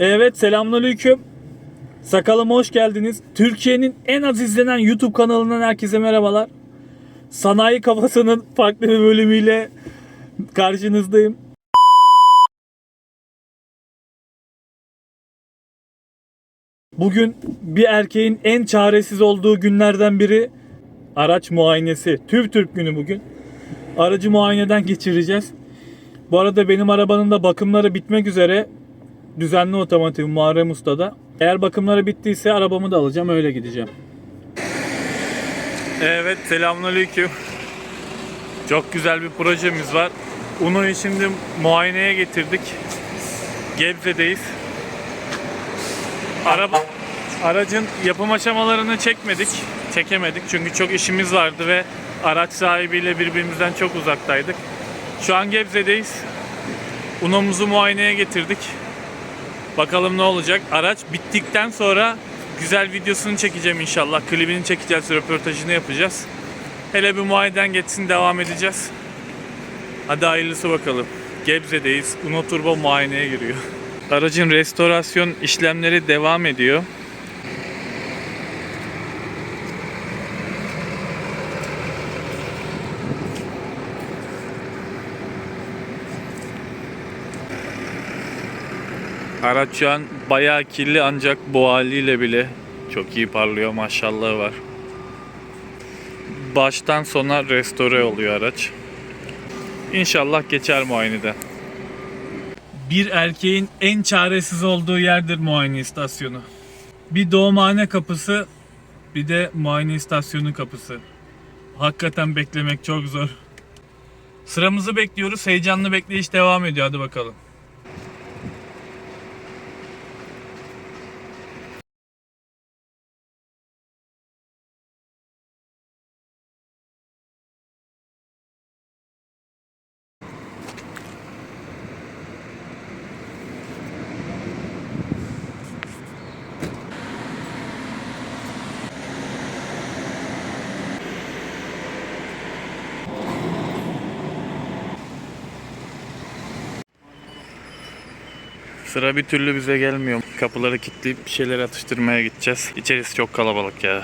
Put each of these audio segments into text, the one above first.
Evet selamünaleyküm. Sakalıma hoş geldiniz. Türkiye'nin en az izlenen YouTube kanalından herkese merhabalar. Sanayi kafasının farklı bir bölümüyle karşınızdayım. Bugün bir erkeğin en çaresiz olduğu günlerden biri araç muayenesi. TÜV Türk günü bugün. Aracı muayeneden geçireceğiz. Bu arada benim arabanın da bakımları bitmek üzere. Düzenli otomotiv Muharrem Usta'da. Eğer bakımları bittiyse arabamı da alacağım öyle gideceğim. Evet selamünaleyküm. Çok güzel bir projemiz var. Uno'yu şimdi muayeneye getirdik. Gebze'deyiz. Araba aracın yapım aşamalarını çekmedik. Çekemedik çünkü çok işimiz vardı ve araç sahibiyle birbirimizden çok uzaktaydık. Şu an Gebze'deyiz. Uno'muzu muayeneye getirdik. Bakalım ne olacak. Araç bittikten sonra güzel videosunu çekeceğim inşallah. Klibini çekeceğiz, röportajını yapacağız. Hele bir muayeneden geçsin devam edeceğiz. Hadi hayırlısı bakalım. Gebze'deyiz. Uno Turbo muayeneye giriyor. Aracın restorasyon işlemleri devam ediyor. Araç şu an bayağı kirli ancak bu haliyle bile çok iyi parlıyor maşallahı var. Baştan sona restore oluyor araç. İnşallah geçer muayeneden. Bir erkeğin en çaresiz olduğu yerdir muayene istasyonu. Bir doğumhane kapısı, bir de muayene istasyonu kapısı. Hakikaten beklemek çok zor. Sıramızı bekliyoruz. Heyecanlı bekleyiş devam ediyor. Hadi bakalım. Sıra bir türlü bize gelmiyor. Kapıları kilitleyip bir şeyler atıştırmaya gideceğiz. İçerisi çok kalabalık ya.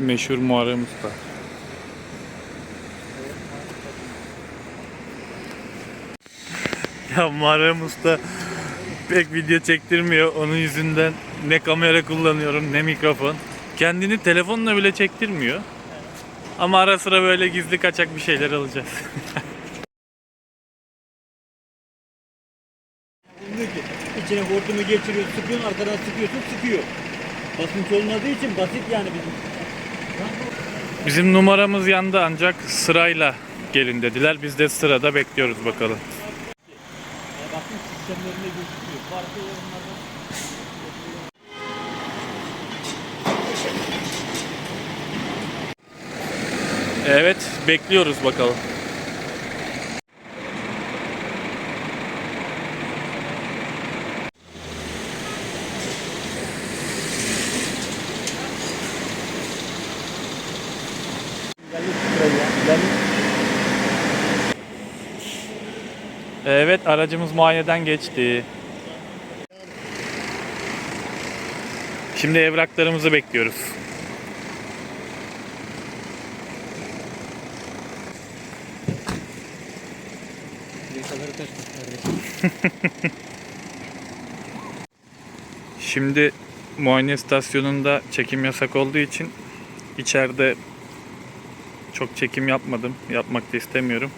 Meşhur Muharrem Usta. Ya Muharrem Usta pek video çektirmiyor. Onun yüzünden ne kamera kullanıyorum ne mikrofon. Kendini telefonla bile çektirmiyor. Ama ara sıra böyle gizli kaçak bir şeyler alacağız. Diyor ki içine hortumu geçiriyor, sıkıyorsun, arkadan sıkıyorsun, sıkıyor. Basınç olmadığı için basit yani bizim. Bizim numaramız yandı ancak sırayla gelin dediler. Biz de sırada bekliyoruz bakalım. Sistemlerinde gözüküyor. Farklı onlardan. Evet bekliyoruz bakalım. Geldi sırayı ya. Geldi. Evet aracımız muayeneden geçti. Şimdi evraklarımızı bekliyoruz. Şimdi muayene istasyonunda çekim yasak olduğu için içeride çok çekim yapmadım. Yapmak da istemiyorum.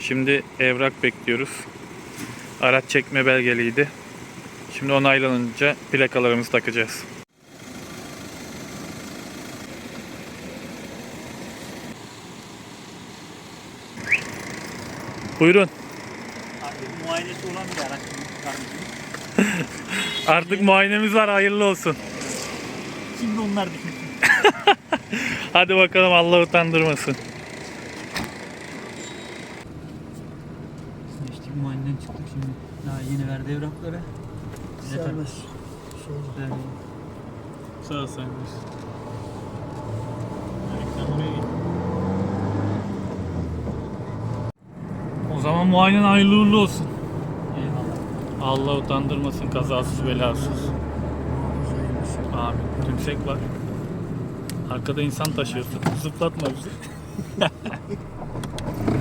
Şimdi evrak bekliyoruz. Araç çekme belgeliydi. Şimdi onaylanınca plakalarımızı takacağız. Buyurun. Abi muayenesi olan bir araç. Artık muayenemiz var. Hayırlı olsun. Şimdi onlar düşünsün. Hadi bakalım Allah utandırmasın. İşte muayeneden Çıktık şimdi. Daha yeni verdi evrakları. Tak- Serbest. Evet. Sağ ol gitti. O zaman muayenen hayırlı uğurlu olsun. Eyvallah. Allah utandırmasın kazasız belasız. Amin. Tümsek var. Arkada insan taşıyorsun. Zıplatma bizi.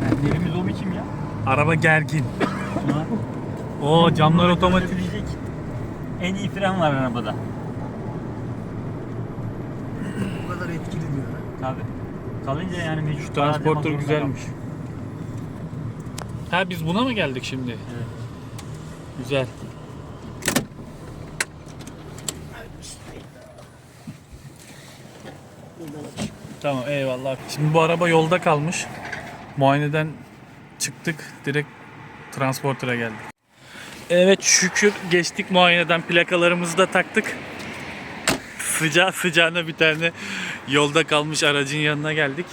Yani yerimiz o biçim ya. Araba gergin. Oo camlar otomatik. En iyi fren var arabada. Bu kadar etkili diyor. Tabi. Kalınca yani mecbur. Şu zorunda güzelmiş. Ha biz buna mı geldik şimdi? Evet. Güzel. Tamam eyvallah. Şimdi bu araba yolda kalmış. Muayeneden çıktık. Direkt transporter'a geldik. Evet şükür geçtik muayeneden plakalarımızı da taktık. Sıcağı sıcağına bir tane yolda kalmış aracın yanına geldik.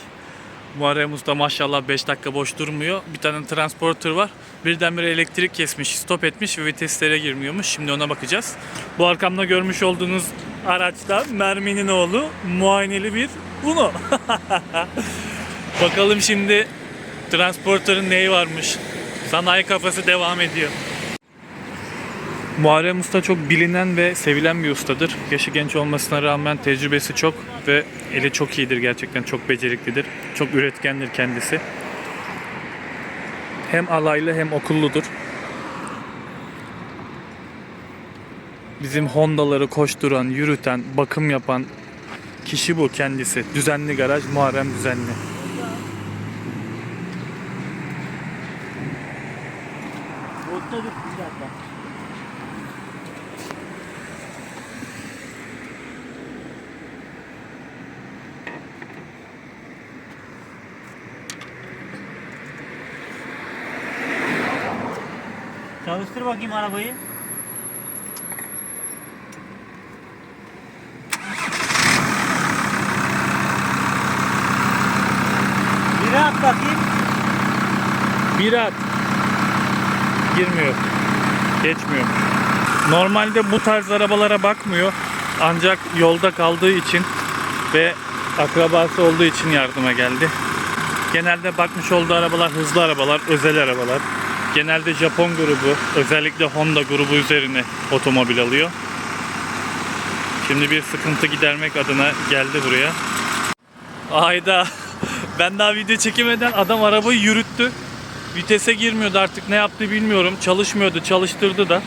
Muharrem Usta maşallah 5 dakika boş durmuyor. Bir tane transporter var. Birdenbire elektrik kesmiş, stop etmiş ve viteslere girmiyormuş. Şimdi ona bakacağız. Bu arkamda görmüş olduğunuz araçta Mermi'nin oğlu muayeneli bir Uno. Bakalım şimdi transporterın neyi varmış. Sanayi kafası devam ediyor. Muharrem Usta çok bilinen ve sevilen bir ustadır. Yaşı genç olmasına rağmen tecrübesi çok ve eli çok iyidir gerçekten. Çok beceriklidir. Çok üretkendir kendisi. Hem alaylı hem okulludur. Bizim Honda'ları koşturan, yürüten, bakım yapan kişi bu kendisi. Düzenli garaj Muharrem Düzenli. Botta dur bir dakika. Bakayım arabayı. Bir at bakayım. Bir at. Girmiyor. Geçmiyor. Normalde bu tarz arabalara bakmıyor. Ancak yolda kaldığı için ve akrabası olduğu için yardıma geldi. Genelde bakmış olduğu arabalar hızlı arabalar, özel arabalar. Genelde Japon grubu, özellikle Honda grubu üzerine otomobil alıyor. Şimdi bir sıkıntı gidermek adına geldi buraya. Ayda ben daha video çekemeden adam arabayı yürüttü. Vitese girmiyordu artık ne yaptı bilmiyorum. Çalışmıyordu çalıştırdı da.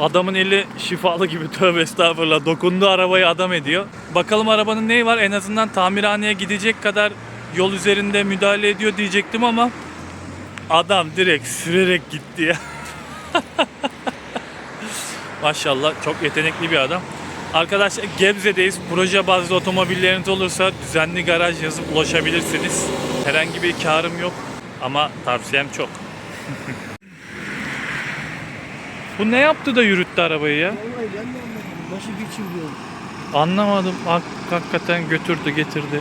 Adamın eli şifalı gibi tövbe estağfurullah. Dokundu arabayı adam ediyor. Bakalım arabanın neyi var en azından tamirhaneye gidecek kadar yol üzerinde müdahale ediyor diyecektim ama adam direkt sürerek gitti ya. Maşallah çok yetenekli bir adam. Arkadaşlar Gebze'deyiz. Proje bazlı otomobilleriniz olursa düzenli garaj yazıp ulaşabilirsiniz. Herhangi bir karım yok ama tavsiyem çok. Bu ne yaptı da yürüttü arabayı ya? Vallahi ben de anlamadım. Başı geçiriyor. Anlamadım. Hak- Hakikaten götürdü getirdi.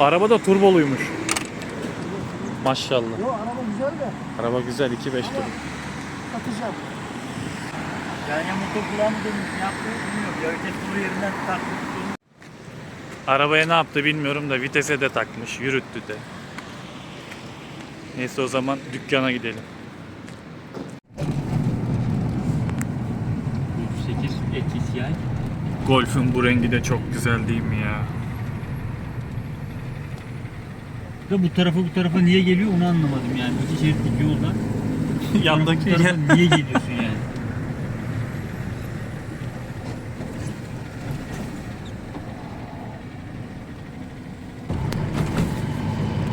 Araba da turboluymuş. Maşallah. Yo araba güzel de Araba güzel 2.5 tur. satacağım. Yani ya motor kulağı mı dönmüş ne yaptı bilmiyorum. Ya vites yerinden taktı. Arabaya ne yaptı bilmiyorum da vitese de takmış, yürüttü de. Neyse o zaman dükkana gidelim. 8 ETSI. Golf'ün bu rengi de çok güzel değil mi ya? Da bu tarafa bu tarafa niye geliyor onu anlamadım yani. İki şeritlik yolda. bu Yandaki tarafa yer- niye geliyorsun yani?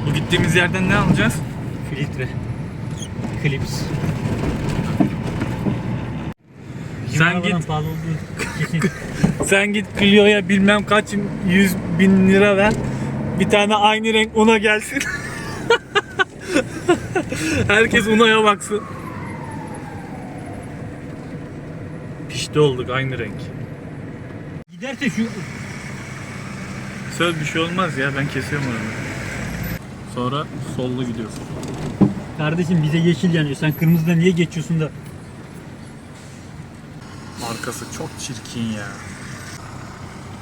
Bu gittiğimiz yerden ne alacağız? Filtre. Klips. Sen git. Sen git Clio'ya bilmem kaç yüz bin lira ver. Bir tane aynı renk ona gelsin. Herkes Una'ya baksın. Pişti olduk aynı renk. Giderse şu Söz bir şey olmaz ya ben kesiyorum onu. Sonra sollu gidiyorsun. Kardeşim bize yeşil yanıyor. Sen kırmızıda niye geçiyorsun da? Arkası çok çirkin ya.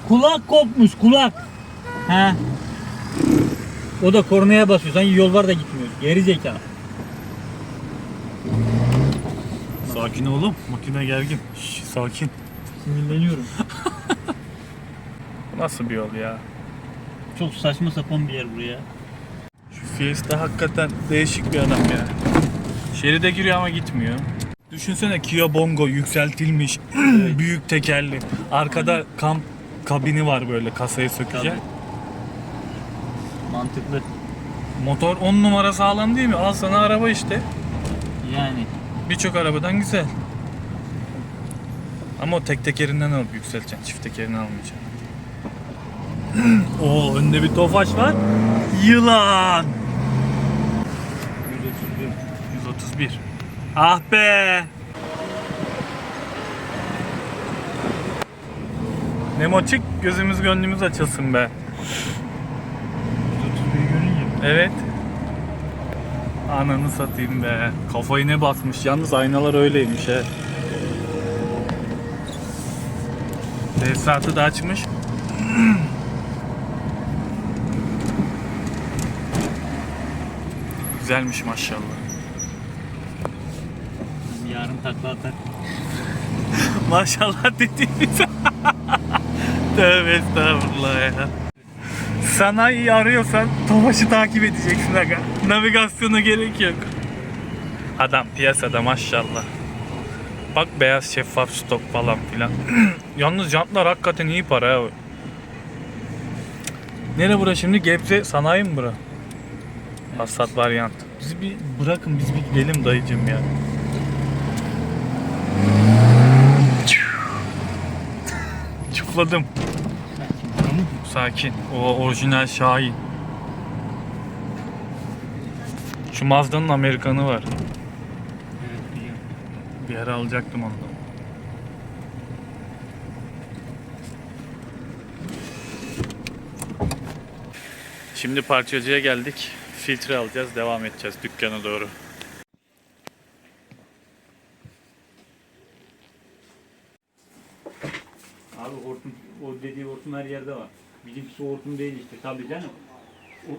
Kulak kopmuş kulak. He. O da kornaya basıyor. Sanki yol var da gitmiyor. Geri zekalı. Sakin oğlum. Makine gergin. Şş, sakin. Sinirleniyorum. Nasıl bir yol ya? Çok saçma sapan bir yer buraya. Şu Fiesta hakikaten değişik bir adam ya. Şeride giriyor ama gitmiyor. Düşünsene Kia Bongo yükseltilmiş, büyük tekerli. Arkada kamp kabini var böyle kasayı sökecek. Mantıklı. Motor 10 numara sağlam değil mi? Al sana araba işte. Yani. Birçok arabadan güzel. Ama o tek tekerinden alıp yükselteceksin. Çift tekerini almayacaksın. Oo önde bir tofaş var. Yılan. 131. 131. Ah be. Nemo çık gözümüz gönlümüz açılsın be. 131 görünce. Evet. Ananı satayım be. Kafayı ne basmış. Yalnız aynalar öyleymiş he. Tesisatı da açmış. Güzelmiş maşallah. Yarın takla atar. Maşallah dediğimiz. Tövbe estağfurullah ya. Sanayiyi arıyorsan Tofaş'ı takip edeceksin aga. Navigasyona gerek yok. Adam piyasada maşallah. Bak beyaz şeffaf stok falan filan. Yalnız jantlar hakikaten iyi para ya. Nere bura şimdi? Gebze sanayi mi bura? Passat varyant. Bizi bir bırakın biz bir gidelim dayıcım ya. Çufladım. Sakin. O orijinal Şahin. Şu Mazda'nın Amerikanı var. Bir ara alacaktım ondan. Şimdi parçacıya geldik. Filtre alacağız, devam edeceğiz dükkana doğru. Abi hortum, o dediği hortum her yerde var. Bizimkisi hortum değil işte tabii canım. O...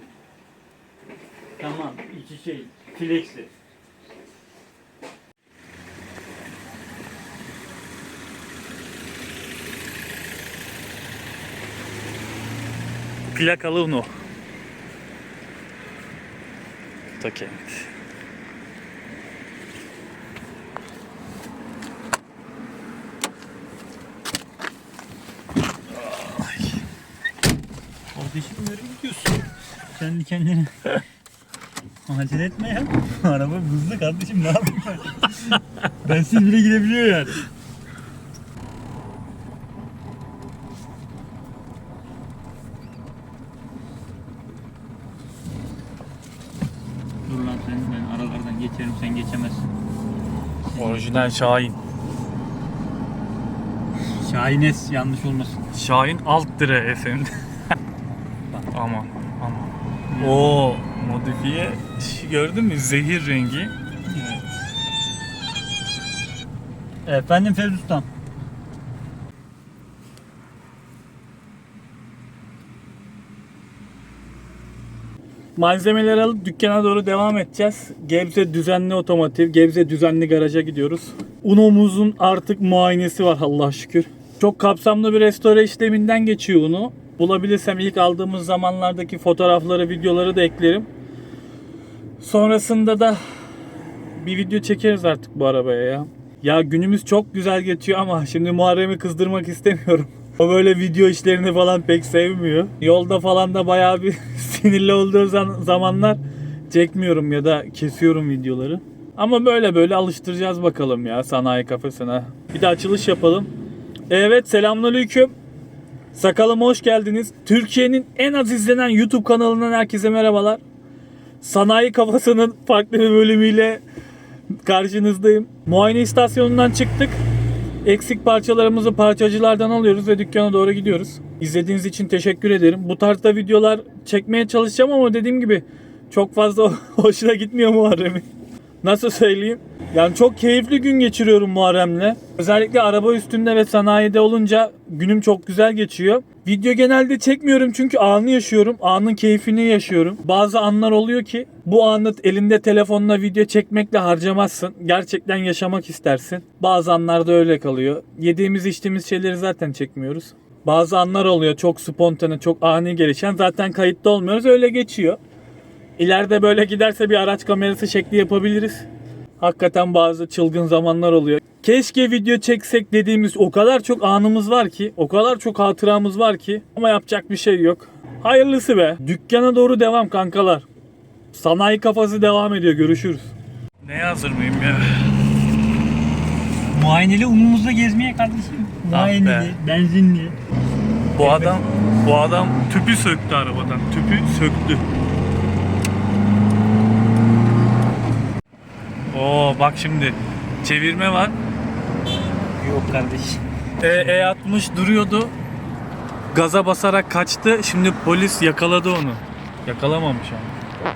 Tamam, iki şey, flexli. Plakalı Uno. Takent. Kardeşim nereye gidiyorsun? Kendi kendine. Acele etme ya. Araba hızlı kardeşim ne yapayım ben? Bensiz bile gidebiliyor yani. Dur lan sen ben aralardan geçerim sen geçemezsin. Orijinal Şahin. Şahines yanlış olmasın. Şahin alt dire efendim. Aman aman. O modifiye gördün mü zehir rengi. Evet. Efendim Fevzi Ustam. Malzemeleri alıp dükkana doğru devam edeceğiz. Gebze düzenli otomotiv, Gebze düzenli garaja gidiyoruz. Uno'muzun artık muayenesi var Allah şükür. Çok kapsamlı bir restore işleminden geçiyor Uno. Bulabilirsem ilk aldığımız zamanlardaki fotoğrafları, videoları da eklerim. Sonrasında da bir video çekeriz artık bu arabaya ya. Ya günümüz çok güzel geçiyor ama şimdi Muharrem'i kızdırmak istemiyorum. O böyle video işlerini falan pek sevmiyor. Yolda falan da bayağı bir sinirli olduğu zamanlar çekmiyorum ya da kesiyorum videoları. Ama böyle böyle alıştıracağız bakalım ya sanayi kafesine. Bir de açılış yapalım. Evet selamünaleyküm. Sakalıma hoş geldiniz. Türkiye'nin en az izlenen YouTube kanalından herkese merhabalar. Sanayi kafasının farklı bir bölümüyle karşınızdayım. Muayene istasyonundan çıktık. Eksik parçalarımızı parçacılardan alıyoruz ve dükkana doğru gidiyoruz. İzlediğiniz için teşekkür ederim. Bu tarzda videolar çekmeye çalışacağım ama dediğim gibi çok fazla hoşuna gitmiyor Muharrem'in. Nasıl söyleyeyim? Yani çok keyifli gün geçiriyorum Muharrem'le. Özellikle araba üstünde ve sanayide olunca günüm çok güzel geçiyor. Video genelde çekmiyorum çünkü anı yaşıyorum. Anın keyfini yaşıyorum. Bazı anlar oluyor ki bu anı elinde telefonla video çekmekle harcamazsın. Gerçekten yaşamak istersin. Bazı anlarda öyle kalıyor. Yediğimiz içtiğimiz şeyleri zaten çekmiyoruz. Bazı anlar oluyor çok spontane, çok ani gelişen. Zaten kayıtta olmuyoruz. Öyle geçiyor. İleride böyle giderse bir araç kamerası şekli yapabiliriz. Hakikaten bazı çılgın zamanlar oluyor. Keşke video çeksek dediğimiz o kadar çok anımız var ki, o kadar çok hatıramız var ki ama yapacak bir şey yok. Hayırlısı be. Dükkana doğru devam kankalar. Sanayi kafası devam ediyor. Görüşürüz. Neye hazır mıyım ya? Muayeneli umumuzda gezmeye kardeşim. Muayeneli, benzinli. Bu adam bu adam tüpü söktü arabadan. Tüpü söktü. Oo bak şimdi çevirme var. Yok kardeşim. E, E60 duruyordu. Gaza basarak kaçtı. Şimdi polis yakaladı onu. Yakalamamış ama.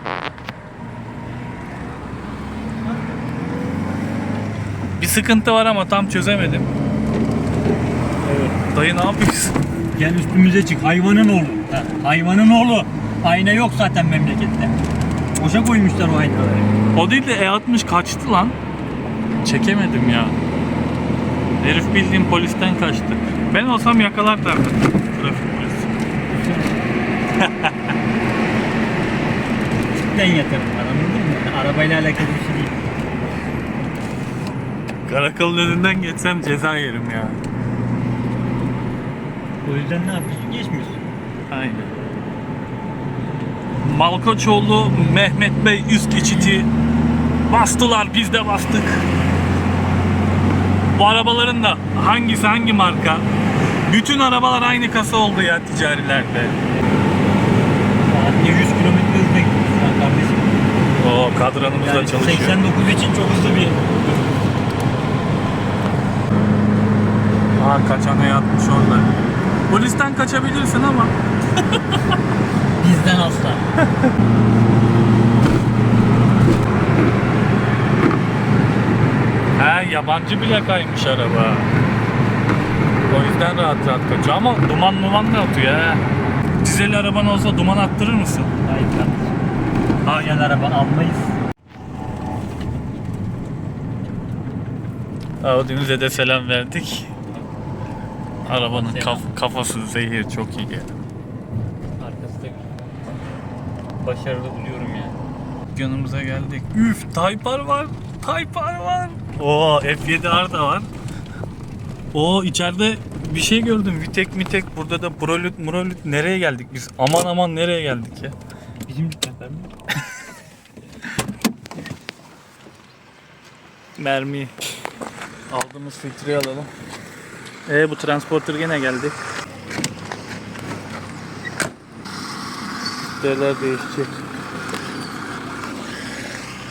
Bir sıkıntı var ama tam çözemedim. Evet. Dayı ne yapıyorsun? Gel üstümüze çık. Hayvanın oğlu. Ha, hayvanın oğlu. Ayna yok zaten memlekette. Boşa koymuşlar o aynaları. O değil de E60 kaçtı lan. Çekemedim ya. Herif bildiğin polisten kaçtı. Ben olsam yakalarlardı trafik polisi. Cidden yatarım anladın mı? Arabayla alakalı bir şey değil. Karakolun önünden geçsem ceza yerim ya. O yüzden ne yapıyorsun? Geçmiyorsun. Aynen. Malkoçoğlu Mehmet Bey üst geçiti bastılar biz de bastık. Bu arabaların da hangisi hangi marka? Bütün arabalar aynı kasa oldu ya ticarilerde. Saatte 100 kilometre hızla gidiyorsun lan kardeşim. O kadranımız da Yani çalışıyor. 89 için çok hızlı bir Aa kaçana yatmış orada. Polisten kaçabilirsin ama. bizden asla. He yabancı bile kaymış araba. O yüzden rahat rahat kaçıyor ama duman duman da atıyor he. Dizeli araban olsa duman attırır mısın? Hayır kardeşim. Alyan araba almayız. Audi'mize de selam verdik. Arabanın kaf- kafası zehir çok iyi geldi. Arkası da başarılı buluyorum yani. Yanımıza geldik. Üf Taypar var. Taypar var. Oo F7R da var. Oo içeride bir şey gördüm. Vitek mitek burada da Brolüt Murolüt nereye geldik biz? Aman aman nereye geldik ya? Bizim dükkanlar mı? Mermi. Aldığımız filtreyi alalım. E bu transporter gene geldi. Filtreler değişecek.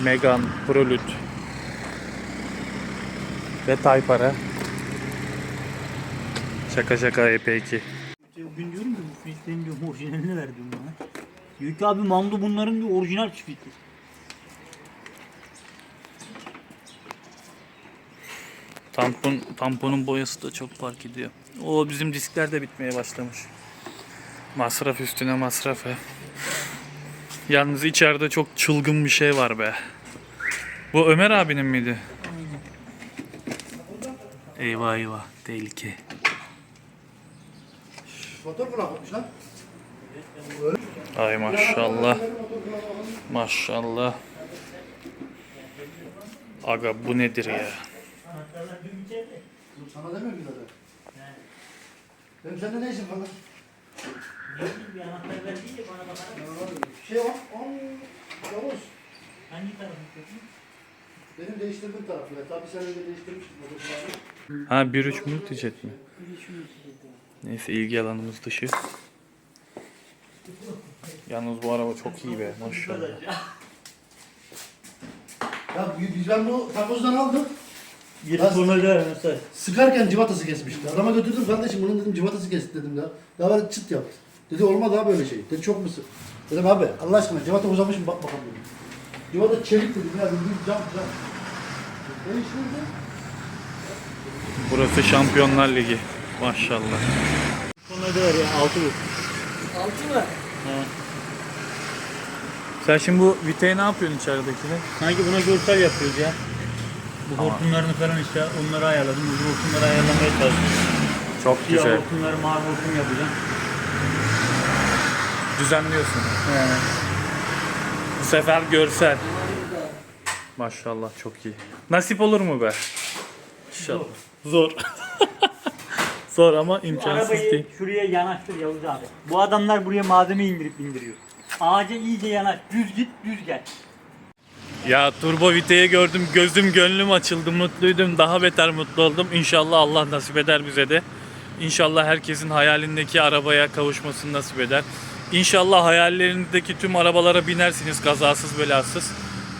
Megan, Prolüt ve Taypara. Şaka şaka EP2. Bugün diyorum ki bu filtrenin diyorum orijinalini ver diyorum bana. Diyor ki abi Mando bunların diyor orijinal filtre. Tampon, tamponun boyası da çok fark ediyor. O bizim diskler de bitmeye başlamış. Masraf üstüne masraf he. Yalnız içeride çok çılgın bir şey var be. Bu Ömer abinin miydi? Eyvah eyvah tehlike. Motor bırakmış lan. Ay maşallah. Maşallah. Aga bu nedir ya? Sana demiyorum ki zaten. Benim sende ne işin falan? Bir anahtar verdiği de bana bakarak Şey var. Am, Yavuz. hangi tarafı? Benim değiştirdiğim taraf ya. Tabii sen öyle değiştirmişsin. motoru. Ha 1.3 multijet mi? Neyse ilgi alanımız dışı. Yalnız bu araba çok iyi be maşallah. Ya biz ben bu takozdan aldım. Bir Bas- tornavida mesela. Sıkarken civatası kesmişti. Adama götürdüm kardeşim bunun dedim civatası kesti dedim ya. Daha böyle çıt yaptı. Dedi olmadı daha böyle şey. Dedi çok mu sık? Dedim abi Allah aşkına civata uzamışım bak bakalım dedim. Civata çelik dedim ya bildiğin cam cam. Değiştirdi. Burası Şampiyonlar Ligi. Maşallah. Sonra da var ya 6 bu. Altı mı? Sen şimdi bu viteyi ne yapıyorsun içeridekini? Sanki buna görsel yapıyoruz ya. Bu hortumlarını falan işte onları ayarladım. Bu hortumları ayarlamaya çalışıyorum. Çok Siyah güzel. hortumları mavi hortum yapacağım. Düzenliyorsun. Yani Bu sefer görsel. Maşallah çok iyi. Nasip olur mu be? İnşallah. Zor. Zor ama imkansız değil. arabayı şuraya yanaştır Yavuz abi. Bu adamlar buraya malzeme indirip indiriyor. Ağaca iyice yanaş. Düz git, düz gel. Ya turbo viteyi gördüm gözüm gönlüm açıldı mutluydum daha beter mutlu oldum İnşallah Allah nasip eder bize de İnşallah herkesin hayalindeki arabaya kavuşmasını nasip eder İnşallah hayallerindeki tüm arabalara binersiniz kazasız belasız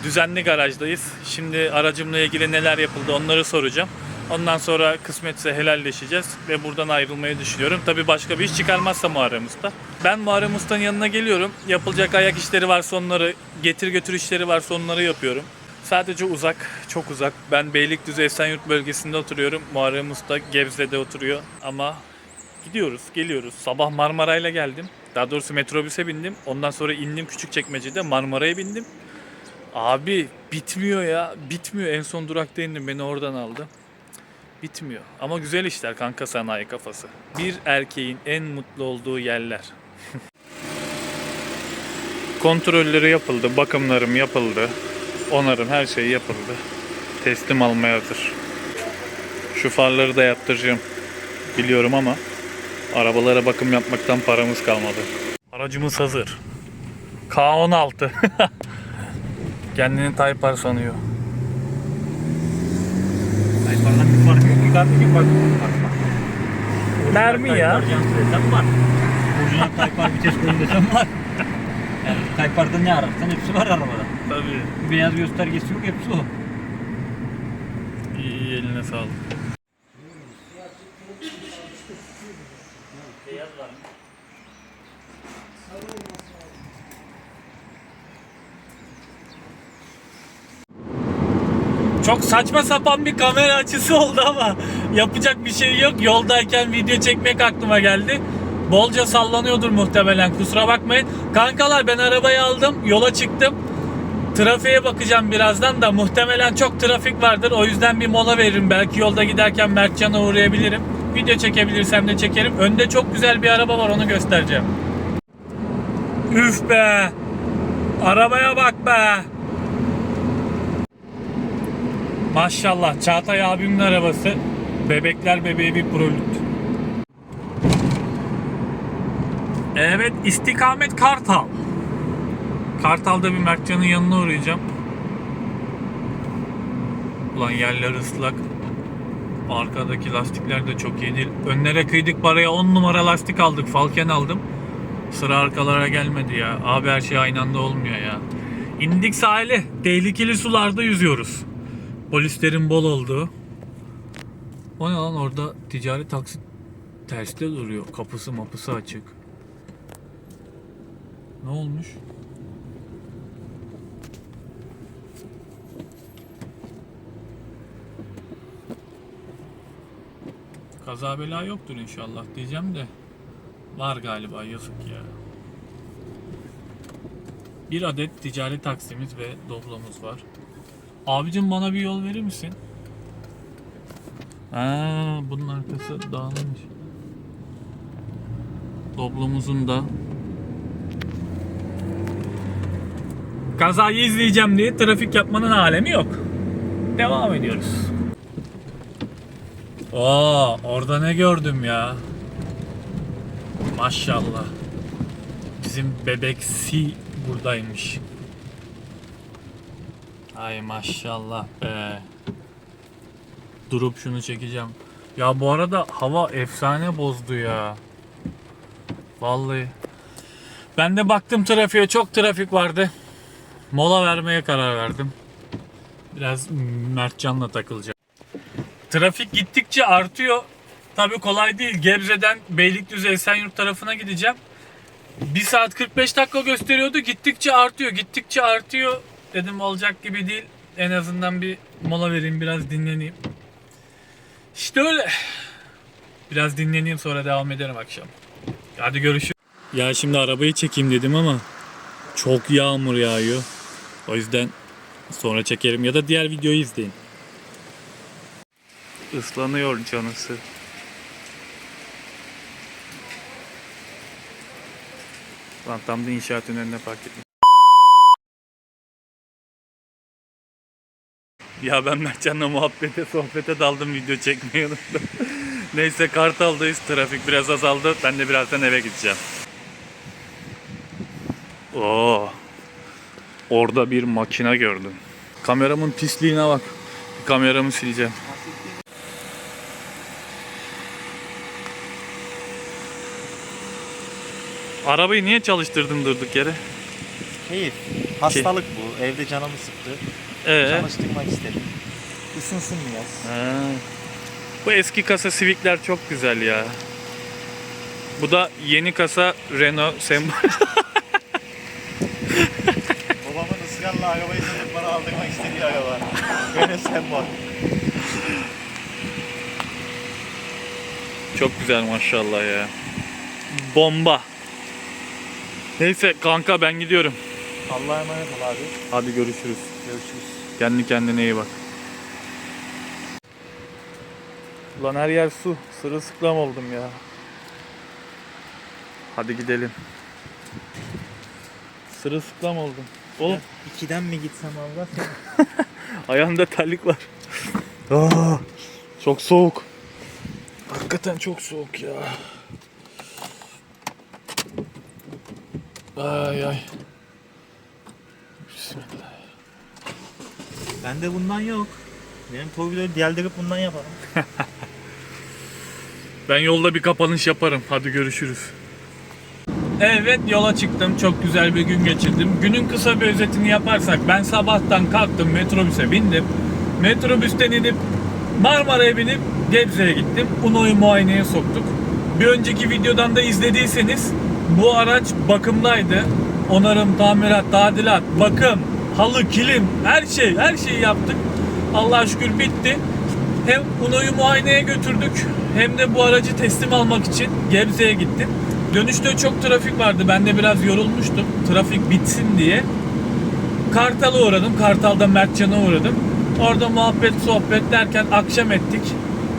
Düzenli garajdayız Şimdi aracımla ilgili neler yapıldı onları soracağım Ondan sonra kısmetse helalleşeceğiz ve buradan ayrılmayı düşünüyorum. Tabii başka bir iş çıkarmazsa Muharrem Usta. Ben Muharrem Usta'nın yanına geliyorum. Yapılacak ayak işleri varsa onları, getir götür işleri varsa onları yapıyorum. Sadece uzak, çok uzak. Ben Beylikdüzü Esenyurt bölgesinde oturuyorum. Muharrem Usta Gebze'de oturuyor ama gidiyoruz, geliyoruz. Sabah Marmaray'la geldim. Daha doğrusu metrobüse bindim. Ondan sonra indim Küçükçekmece'de Marmaray'a bindim. Abi bitmiyor ya, bitmiyor. En son durakta indim, beni oradan aldı. Bitmiyor. Ama güzel işler kanka sanayi kafası. Bir erkeğin en mutlu olduğu yerler. Kontrolleri yapıldı, bakımlarım yapıldı. Onarım her şey yapıldı. Teslim almaya hazır. Şu farları da yaptıracağım. Biliyorum ama arabalara bakım yapmaktan paramız kalmadı. Aracımız hazır. K16. Kendini Taypar sanıyor. Tayfardan bir fark yok ki kardeşim bak. Mermi ya. Desem var. Orijinal Tayfar vites kolu desem var. Yani Tayfar'da ne ararsan hepsi var arabada. Tabii. Beyaz göstergesi yok hepsi o. İyi, iyi eline sağlık. Beyaz var. Çok saçma sapan bir kamera açısı oldu ama yapacak bir şey yok. Yoldayken video çekmek aklıma geldi. Bolca sallanıyordur muhtemelen kusura bakmayın. Kankalar ben arabayı aldım yola çıktım. Trafiğe bakacağım birazdan da muhtemelen çok trafik vardır. O yüzden bir mola veririm. Belki yolda giderken Mertcan'a uğrayabilirim. Video çekebilirsem de çekerim. Önde çok güzel bir araba var onu göstereceğim. Üf be! Arabaya bak be! Maşallah Çağatay abimin arabası. Bebekler bebeği bir prolüt. Evet istikamet Kartal. Kartal'da bir Mertcan'ın yanına uğrayacağım. Ulan yerler ıslak. Arkadaki lastikler de çok iyi değil. Önlere kıydık paraya 10 numara lastik aldık. Falken aldım. Sıra arkalara gelmedi ya. Abi her şey aynı anda olmuyor ya. İndik sahile. Tehlikeli sularda yüzüyoruz. Polislerin bol olduğu. O ne lan orada ticari taksi terste duruyor. Kapısı mapısı açık. Ne olmuş? Kaza bela yoktur inşallah diyeceğim de var galiba yazık ya. Bir adet ticari taksimiz ve doblomuz var. Abicim bana bir yol verir misin? Ha, bunun arkası dağılmış. Doblomuzun da Kazayı izleyeceğim diye trafik yapmanın alemi yok. Devam ediyoruz. Oo, orada ne gördüm ya? Maşallah. Bizim bebeksi buradaymış. Ay maşallah be. Durup şunu çekeceğim. Ya bu arada hava efsane bozdu ya. Vallahi. Ben de baktım trafiğe çok trafik vardı. Mola vermeye karar verdim. Biraz Mertcan'la takılacağım. Trafik gittikçe artıyor. Tabii kolay değil. Gebze'den Beylikdüzü Esenyurt tarafına gideceğim. 1 saat 45 dakika gösteriyordu. Gittikçe artıyor, gittikçe artıyor. Dedim olacak gibi değil. En azından bir mola vereyim, biraz dinleneyim. İşte öyle. Biraz dinleneyim sonra devam ederim akşam. Hadi görüşürüz. Ya şimdi arabayı çekeyim dedim ama çok yağmur yağıyor. O yüzden sonra çekerim ya da diğer videoyu izleyin. Islanıyor canısı. Lan tam da inşaatın önüne park etmiş. Ya ben Mertcan'la muhabbete, sohbete daldım video çekmeyi unuttum. Neyse Kartal'dayız. Trafik biraz azaldı. Ben de birazdan eve gideceğim. Oo. Orada bir makine gördüm. Kameramın pisliğine bak. Kameramı sileceğim. Arabayı niye çalıştırdın durduk yere? Keyif. Hastalık bu. Evde canımı sıktı. Ee? Çalıştırmak istedim. Isınsın biraz. Ha. Bu eski kasa Civic'ler çok güzel ya. Bu da yeni kasa Renault sembol. Babamın ısrarla arabayı satıp bana aldırmak istediği araba. Böyle sembol. çok güzel maşallah ya. Bomba. Neyse kanka ben gidiyorum. Allah'a emanet ol abi. Hadi görüşürüz. Görüşürüz. Kendi kendine iyi bak. Ulan her yer su. Sırılsıklam oldum ya. Hadi gidelim. Sırılsıklam oldum. Oğlum İkiden mi gitsem Allah ayağımda terlik var. Aa, çok soğuk. Hakikaten çok soğuk ya. Ay ay. Bismillah. Bende bundan yok. Benim torpidoyu deldirip bundan yapalım. Ben yolda bir kapanış yaparım. Hadi görüşürüz. Evet yola çıktım. Çok güzel bir gün geçirdim. Günün kısa bir özetini yaparsak ben sabahtan kalktım metrobüse bindim. Metrobüsten inip Marmara'ya binip Gebze'ye gittim. Uno'yu muayeneye soktuk. Bir önceki videodan da izlediyseniz bu araç bakımdaydı. Onarım, tamirat, tadilat, bakım, halı, kilim, her şey, her şeyi yaptık. Allah'a şükür bitti. Hem Uno'yu muayeneye götürdük hem de bu aracı teslim almak için Gebze'ye gittim. Dönüşte çok trafik vardı. Ben de biraz yorulmuştum. Trafik bitsin diye. Kartal'a uğradım. Kartal'da Mertcan'a uğradım. Orada muhabbet sohbet derken akşam ettik.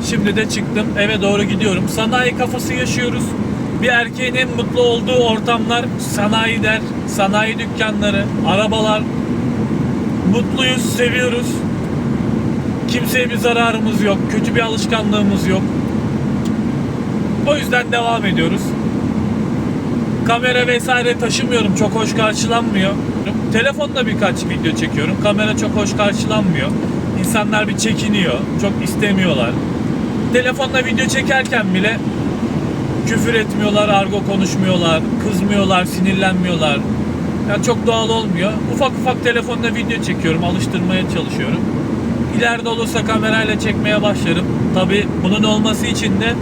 Şimdi de çıktım. Eve doğru gidiyorum. Sanayi kafası yaşıyoruz. Bir erkeğin en mutlu olduğu ortamlar sanayiler, sanayi dükkanları, arabalar. Mutluyuz, seviyoruz. Kimseye bir zararımız yok. Kötü bir alışkanlığımız yok. O yüzden devam ediyoruz. Kamera vesaire taşımıyorum. Çok hoş karşılanmıyor. Telefonla birkaç video çekiyorum. Kamera çok hoş karşılanmıyor. İnsanlar bir çekiniyor. Çok istemiyorlar. Telefonla video çekerken bile küfür etmiyorlar, argo konuşmuyorlar, kızmıyorlar, sinirlenmiyorlar. Yani çok doğal olmuyor. Ufak ufak telefonla video çekiyorum, alıştırmaya çalışıyorum. İleride olursa kamerayla çekmeye başlarım. Tabi bunun olması için de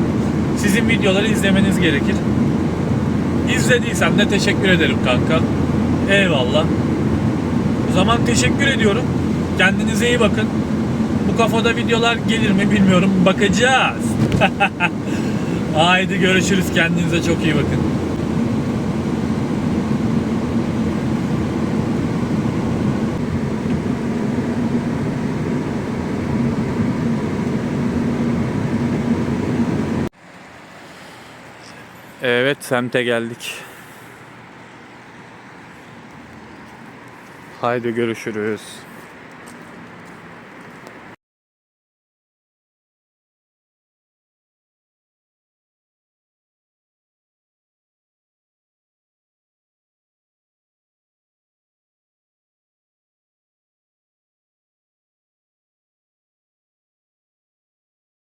sizin videoları izlemeniz gerekir. İzlediysen de teşekkür ederim kanka. Eyvallah. O zaman teşekkür ediyorum. Kendinize iyi bakın. Bu kafada videolar gelir mi bilmiyorum. Bakacağız. Haydi görüşürüz. Kendinize çok iyi bakın. Evet semte geldik. Haydi görüşürüz.